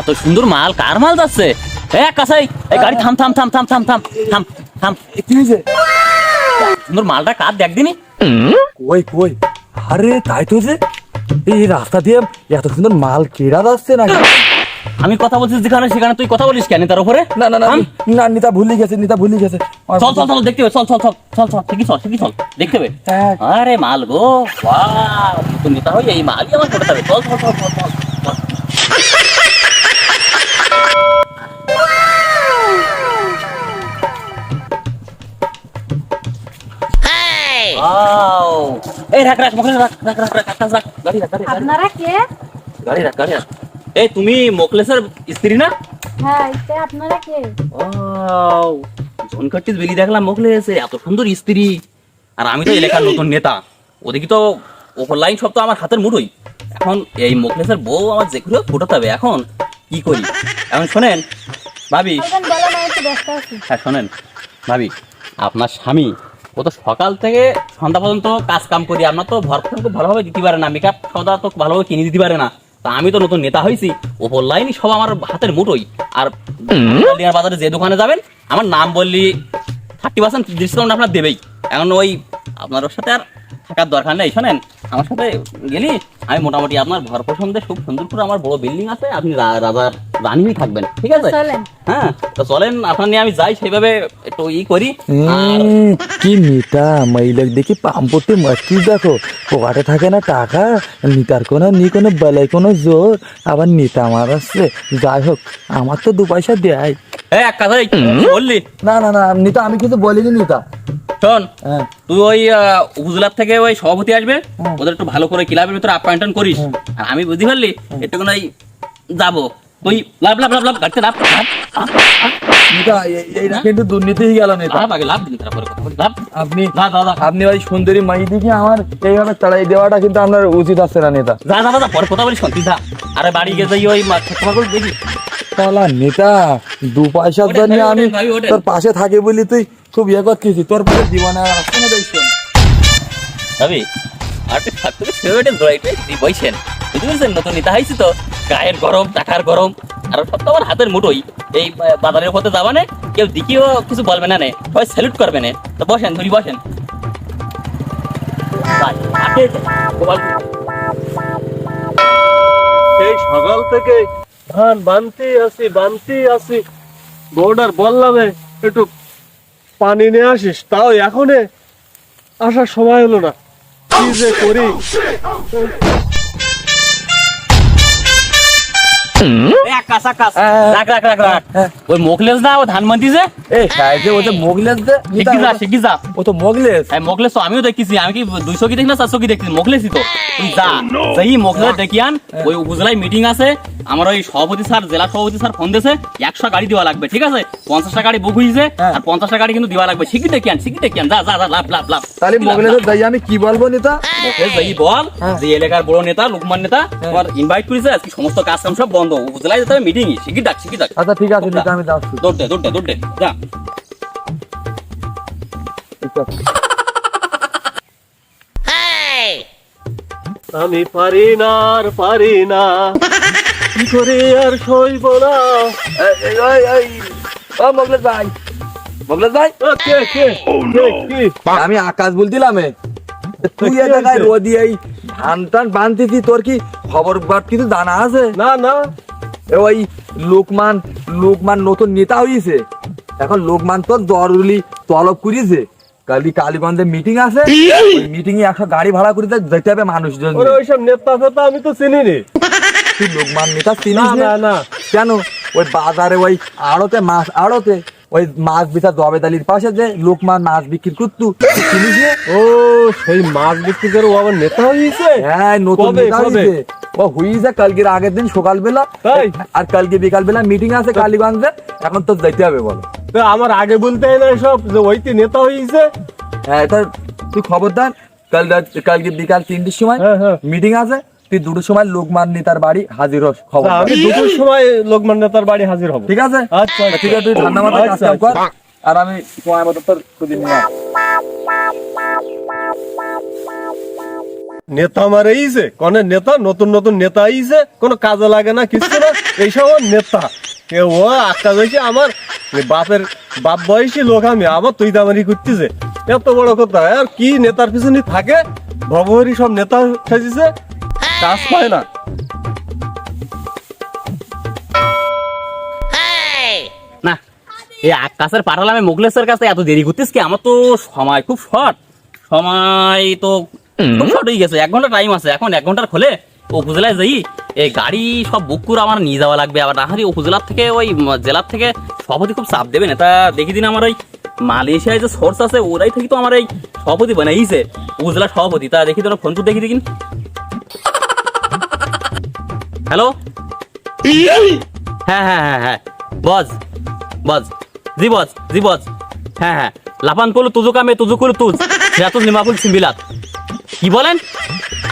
এত সুন্দর মাল কার মাল যাচ্ছে কাসাই এই গাড়ি থাম থাম থাম থাম থাম থাম থাম থাম কি হয়েছে সুন্দর মালটা কার দেখ দিনি কই কই আরে তাই তো যে এই রাস্তা দিয়ে এত সুন্দর মাল কেরা যাচ্ছে নাকি আমি কথা বলছি যেখানে সেখানে তুই কথা বলিস কেন তার উপরে না না না না নিতা ভুলে গেছে নিতা ভুলে গেছে চল চল চল দেখতে হবে চল চল চল চল চল ঠিকই চল ঠিকই চল দেখতে হবে হ্যাঁ। আরে মাল গো বাহ তুমি নেতা হই এই মালই আমার করতে হবে চল চল চল চল। এই রাখ রাখ মোকলেস রাখ রাখ রাখ রাখ আকাশ রাখ গাড়ি রাখ গাড়ি আপনারা কে? গাড়ি রাখ গাড়ি রাখ। এই তুমি স্ত্রী না? হ্যাঁ এটা আপনারা কে? ওয়াও জনকাটিস বেলি দেখলাম এত সুন্দর স্ত্রী। আর আমি তো এলাকার নতুন নেতা। ওদিকে তো ওপর লাইন সব তো আমার হাতের মুঠোই। এখন এই মোকলেসের বউ আমার যে করে ফোটাতে হবে এখন কি করি? এখন শোনেন ভাবি। আছি। হ্যাঁ শোনেন। ভাবি আপনার স্বামী ও তো সকাল থেকে সন্ধ্যা পর্যন্ত কাজ কাম করি। আপনার তো ভরপুর ভালোভাবে দিতে পারে না। মেকআপ সদা তো ভালোভাবে কিনে দিতে পারে না। তা আমি তো নতুন নেতা হয়েছি। ওপর লাইনই সব আমার হাতের মুঠোই। আর বাজারে যে দোকানে যাবেন, আমার নাম বললি থার্টি পার্সেন্ট ডিসকাউন্ট আপনার দেবেই। এখন ওই আপনার সাথে আর থাকার দরকার নেই, শোনেন। আমার সাথে গেলি? আমি মোটামুটি আপনার ঘর পছন্দে খুব সুন্দর করে আমার বড় বিল্ডিং আছে আপনি রা- রাজার রানী হয়ে থাকবেন ঠিক আছে? চলেন। হ্যাঁ তো চলেন আপনার নিয়ে আমি যাই সেইভাবে একটু ই করি কি নিতা মহিলা দেখি পাম্পটি মস্তি দেখো পকেটে থাকে না টাকা নিতার কোনো নি কোনো বেলায় কোনো জোর আবার নিতা আমার আসছে যাই হোক আমার তো দু পয়সা দেয়। এই এক কথাই বললি। না না না নিতা আমি কিন্তু বলিনি নিতা। শোন হ্যাঁ। তুই ওই আহ, উপজেলার থেকে ওই সভাপতি আসবে ওদের একটু ভালো করে ক্লাবের ভিতরে আপ্যায়ন করিস। আর আমি বুঝতে পারলি একটু ওই যাব। তুই লাভ লাভ লাভ লাভ গাড়িতে লাভ কিন্তু দুর্নীতি গেল আপনি ওই সুন্দরী আমার এইভাবে তাড়াই দেওয়াটা কিন্তু আপনার উচিত আছে না নেতা যা যা, যা পরে কথা বলিস শান্তি আরে বাড়ি গিয়ে যাই ওই দেখি নেতা দু পয়সার জন্য আমি তোর পাশে থাকি বলি তুই। খুব ইয়ে করতেছি তোর পাশে জীবনে আর আসছে না দেখছি ভাবি আর একটু থাকতে ফেভারিট জড়াইতে দি বইছেন বুঝতে পেরেছেন? নতুন নেতা হয়েছি তো। গায়ের গরম টাকার গরম আর সব তো আমার হাতের মুঠোই। এই বাজারের পথে যাবা না কেউ দেখিও কিছু বলবে না নে সবাই স্যালুট করবে না। তো বসেন ধরি বসেন। সেই সকাল থেকে ধান বানতে আসি বানতে আসি। বর্ডার বললাম একটু পানি নিয়ে আসিস তাও এখনে আসার সময় হলো না। কি যে করি? এ, আকাশ, আকাশ। হ্যাঁ। রাখ, রাখ, রাখ, রাখ। হ্যাঁ। ওই মোকলেস না ও ধান যে? এই সাইজে ও যে মোগলেস দে শিখি যা শিখি যা? ও তো মোগলেস। এই মোকলেস তো আমিও দেখেছি আমি কি দুইশো কি দেখি না চারশো কি দেখছি? মোকলেসই তো। তুই যা সেই মোকলেস দেখিয়ান ওই উপজেলায় মিটিং আছে আমার ওই সভাপতি স্যার জেলা সভাপতি স্যার ফোন দিয়েছে একশো গাড়ি দেওয়া লাগবে ঠিক আছে? পঞ্চাশটা গাড়ি বুক হয়েছে হ্যাঁ। আর পঞ্চাশটা গাড়ি কিন্তু দেওয়া লাগবে। শিখি দেখিয়ান শিখি দেখিয়ান যা যা যা লাভ লাভ লাভ। তাহলে মোগলেসের দাই আমি কি বলব নিতা? বল হ্যাঁ। যে এলাকার বড় নেতা লোকমান নেতা তোমার ইনভাইট করেছে আজকে সমস্ত কাজ কাম সব বন্ধ। উপজেলায় হবে মিটিং শিখি ডাক শিখি ডাক। আচ্ছা ঠিক আছে নিতা আমি যাচ্ছি। দৌড়তে দৌড়তে দৌড়তে যা। আমি পারি না আর পারি না। কি করে আর সইব না? ও মোগলেস ভাই। মোগলেস ভাই? ও, কে কে? আমি আকাশ বলছিলাম এ। তুই এ জায়গায়? রোদি এই ধান টান বানতেছি তোর কি খবর বাট কিছু জানা আছে? না না। এ ওই লোকমান লোকমান নতুন নেতা হয়েছে এখন লোকমান তো জরুরি তলব করিয়েছে কালি কালীগঞ্জে মিটিং আছে। মিটিং এ একশো গাড়ি ভাড়া করে যেতে হবে মানুষজন। ওইসব নেতা ফেতা আমি তো চিনি নি তুই লোকমান নেতা না চিনিস না না। কেন? ওই বাজারে ওই আড়তে মাছ আড়তে ওই মাছ বিচার জবেদালির পাশে যে লোকমান মাছ বিক্রি করতু চিনিস ও সেই মাছ বিক্রি করে ও আবার নেতা হয়েছে হ্যাঁ নতুন নেতা হয়েছে ও হইছে কালকের আগের দিন সকালবেলা তাই? আর কালকে বিকালবেলা মিটিং আছে কালীগঞ্জে এখন তো যাইতে হবে বলো তো আমার আগে বলতে হয় না সব যে ওইটি নেতা হয়েছে হ্যাঁ এটা তুই খবরদার কাল রাত- কালকে বিকাল তিনটের সময় হ্যাঁ, হ্যাঁ। মিটিং আছে তুই দুটোর সময় লোকমান নেতার বাড়ি হাজির হস খবর তা আমি দুপুর সময় লোকমান নেতার বাড়ি হাজির হব ঠিক আছে আচ্ছা, আচ্ছা। ঠিক আছে তুই ঠান্ডা মাথায় কাজ আচ্ছা, কর আর আমি সময় মতো তোর সুদিন নিয়ে। নেতা মারে ইছে কনে নেতা নতুন নতুন নেতা আইছে কোনো কাজে লাগে না কিছু না এইসব নেতা। ও আকাশ হয়েছে আমার বাপের বাপ বয়সী লোক আমি আবার তুই দামারি করতেছে। এত বড় কথা আর কি নেতার পিছনে থাকে? ভবহরি সব নেতা সাজিছে কাজ পায় না। না এই আকাশের পাঠালাম মোগলেশের কাছে এত দেরি করতিস কি? আমার তো সময় খুব শর্ট সময় তো এক ঘণ্টার খোলে গাড়ি সব বুক করে আমার নিয়ে যাওয়া লাগবে থেকে ওই সভাপতি বানাইছে সভাপতি, তা দেখি ফোন তো দেখি দেখিন। হ্যালো হ্যাঁ হ্যাঁ হ্যাঁ হ্যাঁ বজ জি বজ জি বজ হ্যাঁ হ্যাঁ লাপান করল তুজু কামে, তুজু করল তুজ সিরাতুল নিমাকুল সিম্বিলাত। কি বলেন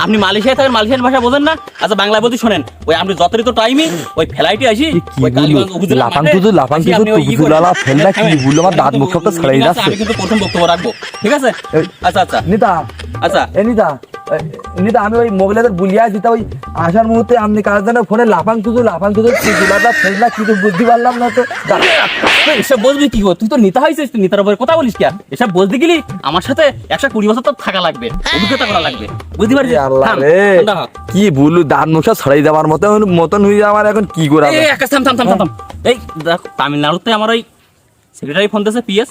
আপনি মালয়েশিয়ায় থাকেন মালয়েশিয়ান ভাষা বোঝেন না আচ্ছা বাংলা বলতে শোনেন ওই আপনি যথারীত টাইমে ওই ফ্লাইটে আসি ওই? কালীগঞ্জ উপজেলার লাফাং মাঠে তুজু, লাফাং আসি, তুজু, আপনি ওই ই তুজু ফেললা কি থামেন। বলল? আমার দাঁত মুখ সব তো ছড়াই যাচ্ছে। আমি কিন্তু প্রথম বক্তব্য রাখব ঠিক আছে আচ্ছা আচ্ছা নিতা আচ্ছা এ নিতা আমি ওই দিতে ওই আসার মুহূর্তে আপনি জন্য ফোনে লাফাং তুজু লাফাং তুজু কিছু বুদ্ধি পারলাম না তো। এসব বলবি কি গো তুই তো নেতা হয়েছিস তুই নেতার উপরে কথা বলিস এসব বলতে গেলি আমার সাথে একশো কুড়ি বছর তো থাকা লাগবে অভিজ্ঞতা করা লাগবে। বুঝতে পারছিস? এ আল্লাহ রে কি মুখা ছড়াই যাওয়ার মতো মতন হয়ে যাওয়ার এখন কি করা এই, এই, থাম থাম থাম থাম, থাম। এই দেখ তামিলনাড়ুতে আমার ওই সেক্রেটারি ফোন দিয়েছে পিএস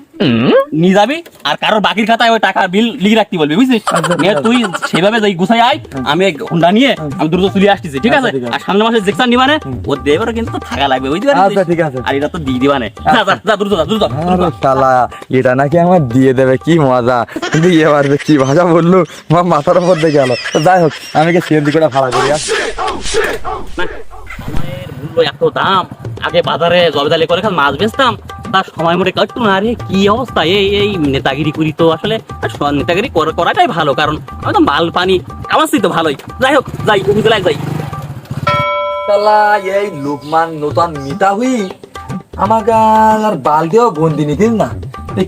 নিয়ে যাবি আর কারোর বাকির খাতায় ওই টাকা বিল লিখে রাখতে বলবি বুঝছিস তুই সেভাবে যাই গুছাই আয় আমি হুন্ডা নিয়ে আমি দ্রুত চলে আসতেছি ঠিক আছে? আচ্ছা, ঠিক আছে। আর সামনে মাসে জেকশন ও কিন্তু থাকা লাগবে বুঝতে পারছিস? আচ্ছা, ঠিক আছে। আর এটা তো দিয়ে দিবানে যা যা, যা দ্রুত যা দ্রুত। শালা এটা নাকি আমার দিয়ে দেবে কি মজা। কিন্তু এবার কি ভাষা বলল আমার মাথার উপর দিয়ে গেল। যাই হোক আমি কি সিএনজি করে ভাড়া করি আর এত দাম আগে বাজারে জবেদালি করে খাল মাছ বেচতাম তার সময় মতো কাটতো না আরে কি অবস্থা? এই এই নেতাগিরি করি তো আসলে নেতাগিরি করাটাই ভালো কারণ আমি তো মাল পানি কামাচ্ছি তো ভালোই। যাই হোক যাই উপজেলায় যাই এই লোকমান নতুন মিতা হুই আমাকে আর বালতিও গন্দি নিতিস না।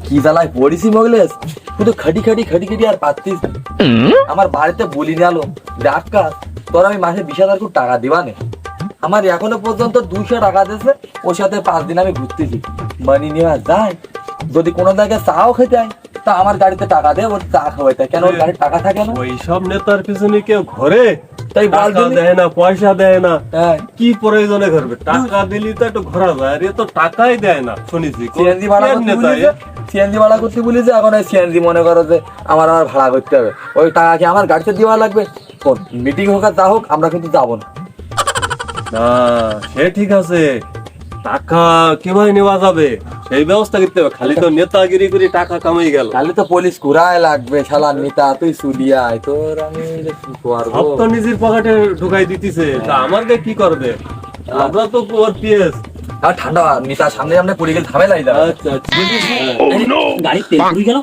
কি জ্বালায় পড়িছি মগলেস? শুধু খাটি খাটি খাটি খাটি আর পাচ্ছিস। আমার বাড়িতে বলি নিয়ে আলো কাজ তোর আমি মাসে বিশ হাজার টাকা দিবা নে আমার এখনও পর্যন্ত দুশো টাকা দিয়েছে ওর সাথে পাঁচ দিন আমি ঘুরতেছি। মানি নেওয়া যায়। যদি কোনো জায়গায় চাও খেতে হয় তা আমার গাড়িতে টাকা দে ওর চা খাওয়াইতে কেন ওর গাড়ির টাকা থাকে না? ওই সব নেতার পিছনে কেউ ঘরে? তাই টাকা দেয় না পয়সা দেয় না। হ্যাঁ। কি প্রয়োজনে টাকা দিলি তো একটু ঘোরা যায় এ তো টাকাই দেয় না। শুনেছি সিএনজি ভাড়া নেতা সিএনজি ভাড়া করতে বলেছে এখন ওই সিএনজি মনে করো যে আমার আমার ভাড়া করতে হবে। ওই টাকা কি আমার গাড়িতে দেওয়া লাগবে? মিটিং হোক আর যা হোক আমরা কিন্তু যাব না। না সে ঠিক আছে টাকা কীভাবে নেওয়া যাবে সেই ব্যবস্থা করতে হবে খালি তো নেতাগিরি করে টাকা কামাই গেল তাহলে তো পুলিশ কুড়ায় লাগবে শালা নিতা তুই সুলিয়ায় তোর আমি কি করব সব তো নিজের পকেটে ঢুকাই দিতেছে তা আমাকে কি করবে আমরা তো ওর পিএস আর ঠান্ডা নিতার সামনে সামনে পড়ে গেলে ঝামেলাই যাবে আচ্ছা আচ্ছা গাড়ি তেল ফুরি গেল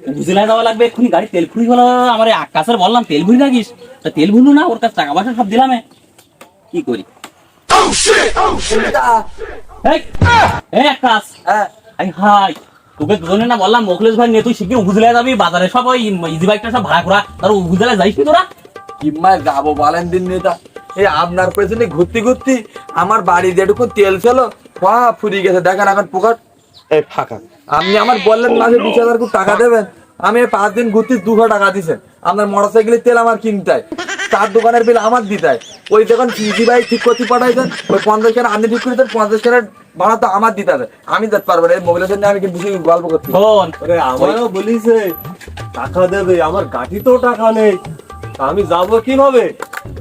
উপজেলায় যাওয়া লাগবে এক্ষুনি গাড়ি তেল ফুরি গেল আমার আকাশের বললাম তেল ভুরি লাগিস তা তেল ভুলু না ওর কাছে টাকা পয়সা সব দিলামে কি করি নিতা, এই, এই আকাশ। হ্যাঁ। আই হাই। তোকে দুজনে না বললাম মোখলেশ ভাই নিয়ে তুই শিগগির যাবি বাজারে সব ওই ইজি বাইকটা সব ভাড়া করা তার যাইস নি তোরা? কিম্মায় যাব বলেন দিন নেতা এই আপনার পেছনে ঘুরতে ঘুরতে আমার বাড়ি যেটুকু তেল ছিল পা ফুরিয়ে গেছে। দেখেন এখন পোকাট এই ফাঁকা। আপনি আমার বললেন মাসে বিশ হাজার টাকা দেবেন। আমি পাঁচ দিন ঘুরতে দুশো টাকা দিছেন আপনার মোটর সাইকেলের তেল আমার কিনতে চার দোকানের বিল আমার দিতে হয়। ওই যখন ইজি বাইক ঠিক করতে পাঠাইছেন ওই পঞ্চাশ খানা আপনি ঠিক করে দেন পঞ্চাশ খানের ভাড়া তো আমার দিতে হবে। আমি দিতে পারব না এই মোবাইলের জন্য আমি কিন্তু গল্প করছি। আমারও বলিছে টাকা দেবে আমার গাড়িতেও টাকা নেই। আমি যাব কীভাবে?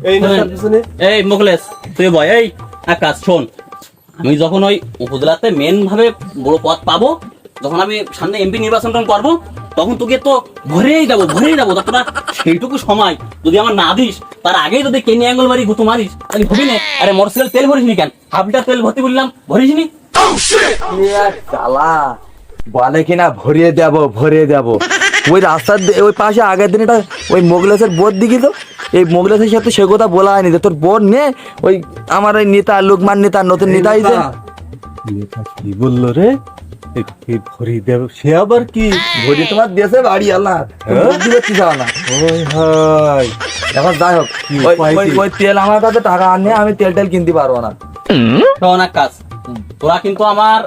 এই পিছনে এই মোখলেশ তুই বয় এই আকাশ শোন। আমি যখন ওই উপজেলাতে মেন ভাবে বড় পদ পাবো যখন আমি সামনে এমপি নির্বাচন করব তখন তোকে তো ভরেই যাব ভরেই যাব তা তোরা সেইটুকু সময় যদি আমার না দিস তার আগেই যদি কেনি অ্যাঙ্গল মারি গুতো মারিস তাহলে হবে না। আরে মোটরসাইকেল তেল ভরিস নি কেন? হাফ লিটার তেল ভর্তি বললাম ভরিস নি জ্বালা বলে কিনা ভরিয়ে দেব ভরিয়ে দেব। ওই রাস্তার ওই পাশে আগের দিন এটা ওই মোগলেসের বোর দিকে তো? এই মোগলেসের সাথে সে কথা বলা হয়নি যে তোর বোন নে ওই আমার ওই নেতা লোকমান নেতা নতুন নেতা হয়েছে নেতা। কি বলল রে? দেব সে আবার কি? ভরি তোমার দেশে বাড়ি আল্লাহ। বুদ্ধি করতে না? ওই হাই এখন যাই হোক ওই- উপায় ওই- কি? ওই তেল আমার কাছে টাকা আনে আমি তেল টেল কিনতে পারব না। কাজ তোরা কিন্তু আমার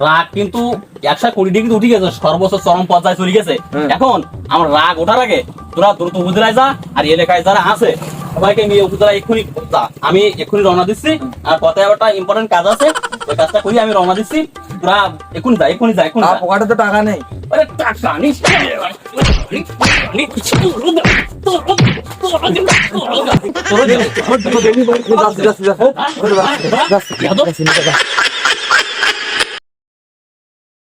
রাগ কিন্তু একশো কুড়ি ডিগ্রি উঠে গেছে সর্বোচ্চ চরম পর্যায়ে চলে গেছে। এখন আমার রাগ ওঠার আগে তোরা দ্রুত উপজেলায় যা আর এলাকায় যারা আছে সবাইকে নিয়ে উপজেলা এক্ষুনি যা। আমি এক্ষুনি রওনা দিচ্ছি। আর কথায় একটা ইম্পর্টেন্ট কাজ আছে ওই কাজটা করি আমি রওনা দিচ্ছি। তোরা এক্ষুনি যা এক্ষুনি যা এক্ষুনি আর যা পকেটে তো টাকা নেই আরে টাকা নিস তোর